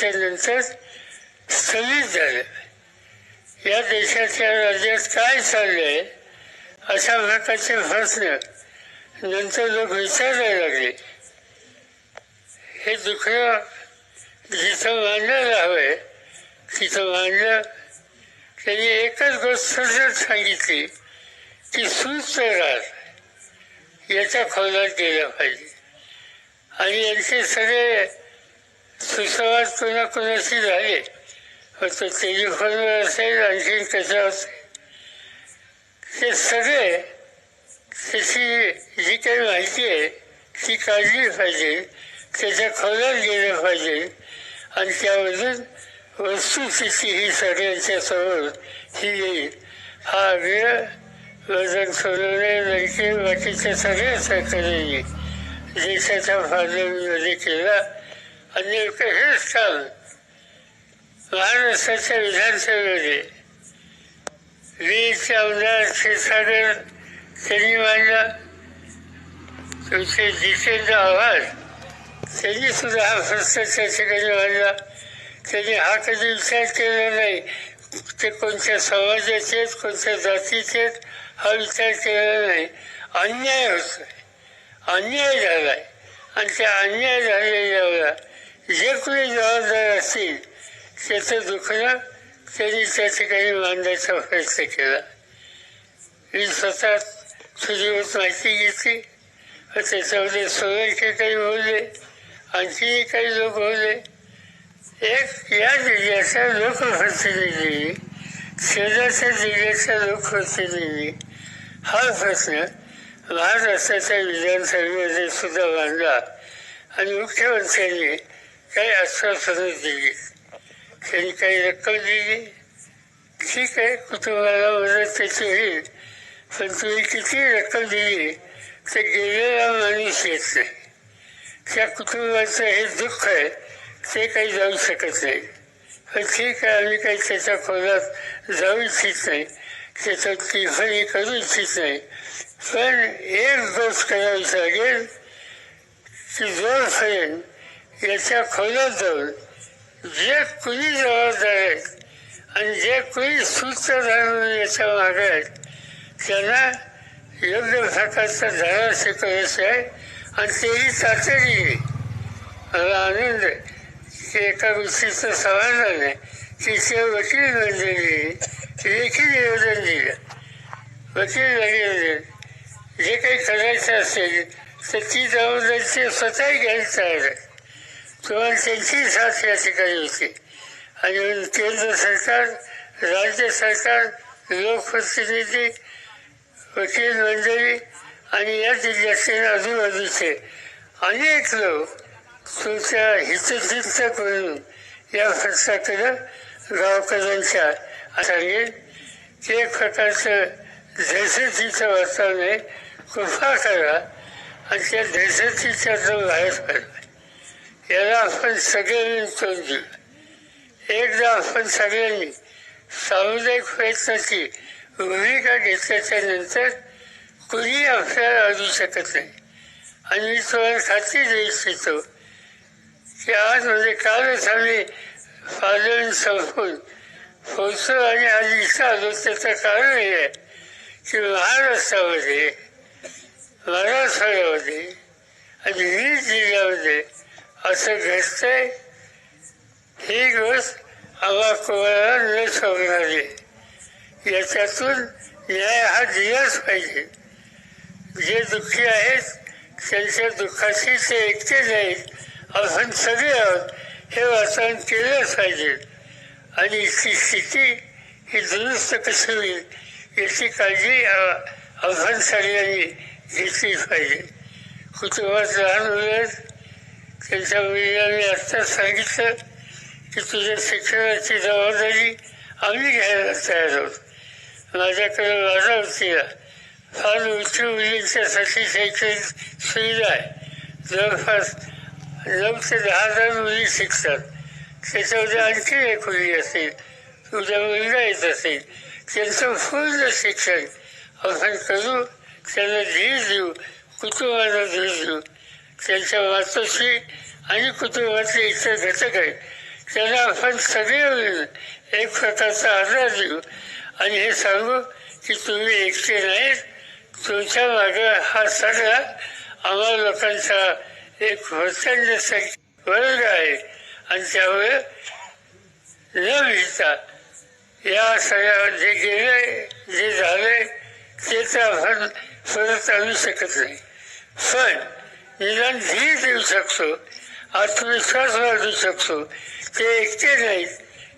त्यानंतर स्थगित झालं या देशाच्या राज्यात काय चाललंय? अशा प्रकारचे प्रश्न नंतर लोक विचारायला लागले. हे दुखणं जिथं मांडायला हवंय तिथं मांडलं. त्यांनी एकच गोष्ट सांगितली की सुस्त राहत याच्या खोलात गेलं पाहिजे. आणि यांचे सगळे सुसंवाद कोणा कोणाशी झाले तो टेलिफोनवर असेल आणखी कशा असेल ते सगळे त्याची जी काही माहिती आहे ती काढली पाहिजे त्याच्या खोलात गेलं पाहिजे आणि त्यामधून वस्तुस्थिती ही सगळ्यांच्या समोर ही येईल. हा आग्रह वजन सोडवणे नंतर बाकीच्या सगळ्या सरकारने देशाच्या फार्लमेंटमध्ये केला. नेमकं हेच काम महाराष्ट्राच्या विधानसभेमध्ये वीस आमदार क्षीरसागर त्यांनी मांडला. तुमचे जितेंद्र आव्हाड त्यांनी सुद्धा हा प्रश्न त्या ठिकाणी मांडला. त्यांनी हा कधी विचार केला नाही. ते कोणत्या समाजाचे आहेत कोणत्या जातीचे आहेत हा विचार केला नाही. अन्याय होतोय. अन्याय झालाय. आणि त्या अन्याय झालेल्यावर जे कोणी जबाबदार असतील त्याचं दुखणं त्यांनी त्या ठिकाणी मांडण्याचा प्रयत्न केला. मी स्वतः तुझीवर माहिती घेतली व त्याच्यामध्ये सोयचे काही बोलले आणखी काही लोक बोलले. एक या जिल्ह्याचा लोकप्रतिनिधी शेजारच्या जिल्ह्याचा लोकप्रतिनिधी हा प्रश्न महाराष्ट्राच्या विधानसभेमध्ये सुद्धा मांडला आणि मुख्यमंत्र्यांनी काही आश्वासनं दिली? त्यांनी काही रक्कम दिली? ठीक आहे कुटुंबाला मदत त्याची होईल पण तुम्ही किती रक्कम दिली? तर गेलेला माणूस येत नाही. त्या कुटुंबाचं हे दुःख आहे ते काही जाऊ शकत नाही. पण ठीक आहे आम्ही काही त्याच्या खोलात जाऊ इच्छित नाही. त्याच्यात टिफणी करू इच्छित नाही. पण एक गोष्ट करावी लागेल की जोरपर्यंत याच्या खोलात जाऊन जे कुणी जबाबदार आहेत आणि जे कुणी सूत्रधार याच्या मागे आहेत त्यांना योग्य प्रकारचा धडा शिकवायचा आहे आणि तेही तातडीने. मला आनंद आहे की एका गोष्टीचं समाधान आहे की वकील मंडळीने लेखी निवेदन दिलं. वकील निवेदन जे काही करायचं असेल तर ती जबाबदारी ते स्वतःही घ्यायला तयार आहे. किंवा त्यांची साथ या ठिकाणी होती. आणि केंद्र सरकार राज्य सरकार लोकप्रतिनिधी वकील मंडळी आणि या जिल्ह्याचे आजूबाजूचे अनेक लोक तुमच्या हितचिंतक म्हणून या खर्चाकडं गावकऱ्यांच्या सांगेल की एक प्रकारचं दहशतीचं वातावरण आहे. कृपा करा आणि त्या दहशतीच्यातून बाहेर पडला याला आपण सगळ्यांनी तोंड दिलं एकदा आपण सगळ्यांनी सामुदायिक प्रयत्नाची भूमिका घेतल्याच्या नंतर कुणी आपल्याला अडू शकत नाही. आणि मी तुम्हाला खात्री देऊ इच्छितो की आज म्हणजे कालच आम्ही पार्लमेंट संपून पोहोचलो आणि आज इथं आलो त्याचं कारण हे आहे की महाराष्ट्रामध्ये मराठवाड्यामध्ये आणि वीज जिल्ह्यामध्ये असं दिसते ही गोष्ट आम्हा कोणाला न शोधणारी याच्यातून न्याय हा दिलाच पाहिजे. जे दुःखी आहेत त्यांच्या दुःखाशी ते एकटे नाहीत. आपण सगळे आहोत हे वाचन केलंच पाहिजे. आणि इथली स्थिती ही दुरुस्त कशी होईल याची काळजी आपण सगळ्यांनी घेतली पाहिजे. कुटुंबात लहान मुलं त्यांच्या वडिलांनी आत्ताच सांगितलं की तुझ्या शिक्षणाची जबाबदारी आम्ही घ्यायला तयार आहोत. माझ्याकडे माझा वतीला फार उच्च मुलींच्यासाठी शैक्षणिक सुविधा आहे. जवळपास नऊ ते दहा हजार मुली शिकतात. त्याच्यामध्ये आणखी एक मुली असेल तुझ्या मुलगा येत असेल त्यांचं पूर्ण शिक्षण आपण करू त्यांना धीर देऊ कुटुंबाला धीर देऊ. त्यांच्या मातोश्री आणि कुटुंबाचे इतर घटक आहेत. त्यांना आपण सगळे मिळून एक प्रकारचा आधार देऊ. आणि हे सांगू की तुम्ही एकटे नाहीत. तुमच्या मागे हा सगळा आम्हा लोकांचा एक प्रचंड वर्ग आहे. आणि त्यामुळे न भिजता या सगळ्या जे गेले जे झाले ते तर आपण परत आणू शकत नाही. पण निदान धीर देऊ शकतो आत्मविश्वास वाढवू शकतो ते एकटे नाहीत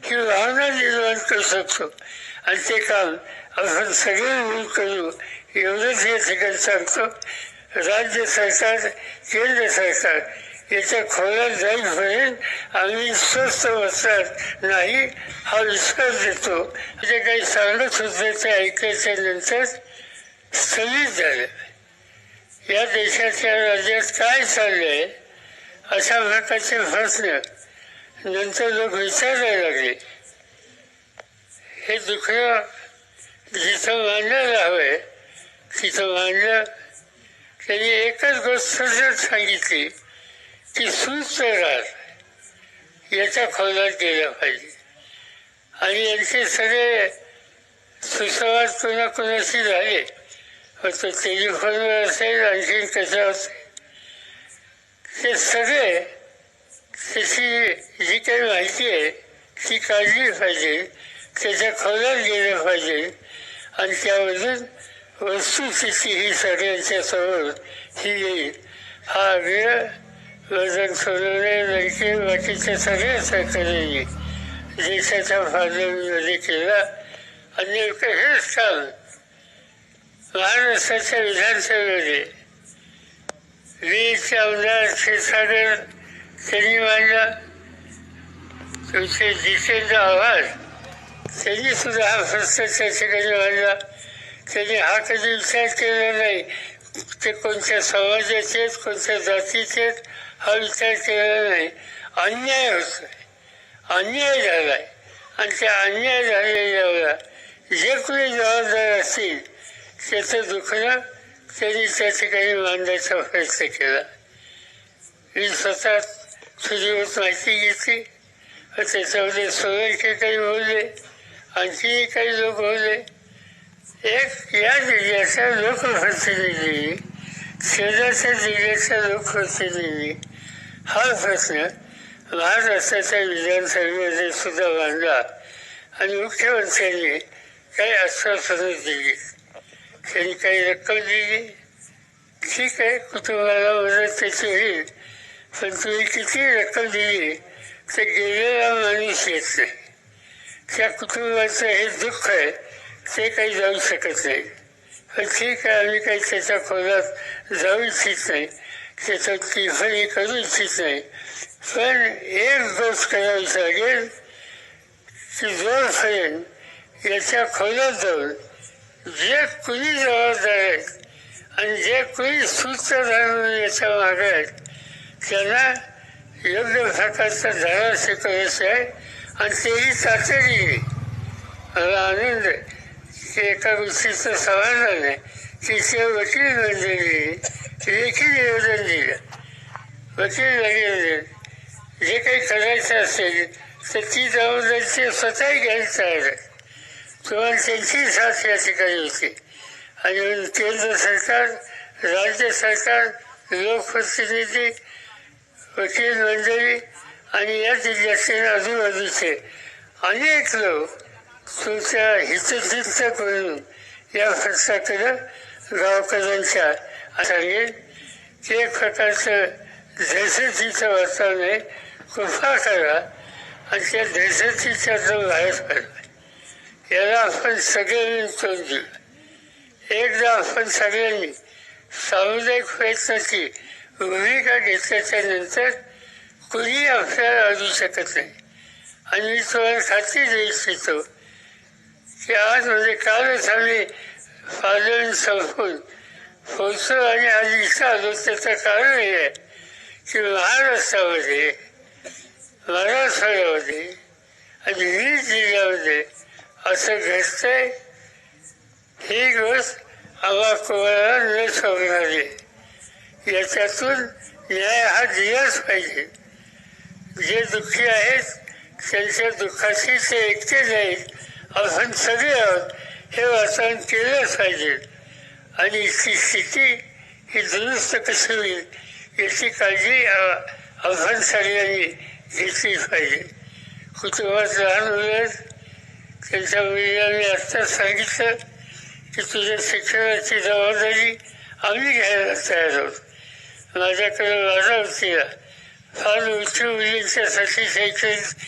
की भावना निर्माण करू शकतो. आणि ते काम आपण सगळे मिळून करू एवढंच या ठिकाणी सांगतो. राज्य सरकार केंद्र सरकार याच्या खोल्यात जाईपर्यंत आम्ही स्वस्त बसणार नाही हा विश्वास देतो. जे काही सांगत होते ते ऐकायच्या नंतर स्थगित झालं. या देशाच्या राज्यात काय चाललंय अशा प्रकारचे प्रश्न नंतर लोक विचारायला लागले. हे दुखणं जिथं मांडायला हवंय तिथं मांडलं त्यांनी एकच गोष्ट सांगितली की सुस्त याच्या खोलात गेलं पाहिजे. आणि यांचे सगळे सुसंवाद कोणा कोणाशी झाले? तो टेलिफोनवर असेल आणखी कसं असेल ते सगळे त्याची जी काही माहिती आहे ती काढली पाहिजे त्याच्या खोलात गेलं पाहिजे आणि त्यामधून वस्तुस्थिती ही सगळ्यांच्या समोर ही येईल हा आग्रह वजन सोडवणे लडके बाकीच्या सगळ्या सरकारने देशाच्या फायद्यामध्ये केला आणि हेच काम महाराष्ट्राच्या विधानसभेमध्ये वीस आमदार क्षीरसागर त्यांनी मांडला. तुमचे जितेंद्र आव्हाड त्यांनी सुद्धा हा प्रश्न ठिकाणी मांडला. त्यांनी हा कधी विचार केला नाही. ते कोणत्या समाजाचे आहेत कोणत्या जातीचे आहेत हा विचार केलेला नाही. अन्याय होतोय. अन्याय झालाय. आणि त्या अन्याय झालेल्यावर जे कोणी जबाबदार असतील त्याचं दुखलं तरी त्या ठिकाणी मांडण्याचा प्रयत्न केला. मी स्वतः सुजीवत माहिती घेतली. व त्याच्यामध्ये सोयरचे काही बोलले. आणखी काही लोक बोलले. एक या जिल्ह्याच्या लोकप्रतिनिधी शेजारच्या जिल्ह्याच्या लोकप्रतिनिधी हा प्रश्न महाराष्ट्राच्या विधानसभेमध्ये सुद्धा मांडला. आणि मुख्यमंत्र्यांनी काही आश्वासनं दिली. त्यांनी काही रक्कम दिली ठीक आहे कुटुंबाला मदत त्याची होईल पण तुम्ही किती रक्कम दिली तर गेलेला माणूस येत नाही. त्या कुटुंबाचं हे दुःख आहे ते काही जाऊ शकत नाही. पण ठीक आहे आम्ही काही त्याच्या खोलात जाऊ इच्छित नाही. त्याच्यात टिफणी करू इच्छित नाही. पण एक गोष्ट करावी लागेल की जोरपर्यंत याच्या खोलात जाऊन जे कुणी जबाबदार आहेत आणि जे कुणी सूत्रधार म्हणून याच्या मागे आहेत त्यांना योग्य प्रकारचा धडा शिकवायचा आहे आणि तेही तातडीने मला आनंद आहे की एका गोष्टीचं समाधान आहे की ते वकील मंडळी लेखी निवेदन दिलं. वकील निवेदन जे काही करायचं असेल तर ती जबाबदारी ते स्वतःही घ्यायला तयार आहे. तुम्हाला त्यांची साथ या ठिकाणी होती. आणि केंद्र सरकार राज्य सरकार लोकप्रतिनिधी वकील मंडळी आणि या जिल्ह्याचे आजूबाजूचे अनेक लोक तुमच्या हितचिंतक करून या प्रश्नाकडे गावकऱ्यांच्या सांगेल एक प्रकारचं दहशतीचं वातावरण आहे कृपा करा आणि त्या दहशतीच्यातून बाहेर पडला याला आपण सगळ्यांनी तोंड दिलं. एकदा आपण सगळ्यांनी सामुदायिक प्रयत्नाची भूमिका घेतल्याच्या नंतर कुणी आपल्याला अडू शकत नाही. आणि मी तुम्हाला खात्री देऊ इच्छितो की आज म्हणजे कालच आम्ही पार्लमेंट संपून पोचलो आणि आज इथं आलो त्याचं कारण हे आहे की महाराष्ट्रामध्ये मराठवाड्यामध्ये आणि वीज जिल्ह्यामध्ये असं घडतंय ही गोष्ट आम्हाला कोणाला न सांगणारी याच्यातून न्याय हा दिलाच पाहिजे. जे दुःखी आहेत त्यांच्या दुःखाशी ते एकटे नाहीत. आपण सगळे आहोत हे वाचन केलंच पाहिजे. आणि इथली स्थिती ही दुरुस्त कशी होईल याची काळजी अ- आपण सगळ्यांनी घेतलीच पाहिजे. कुटुंबात लहान मुलं त्यांच्या वडिलांनी आत्ताच सांगितलं की तुझ्या शिक्षणाची जबाबदारी आम्ही घ्यायला तयार आहोत. माझ्याकडे माझा वतीला फार उच्च मुलींच्यासाठी शैक्षणिक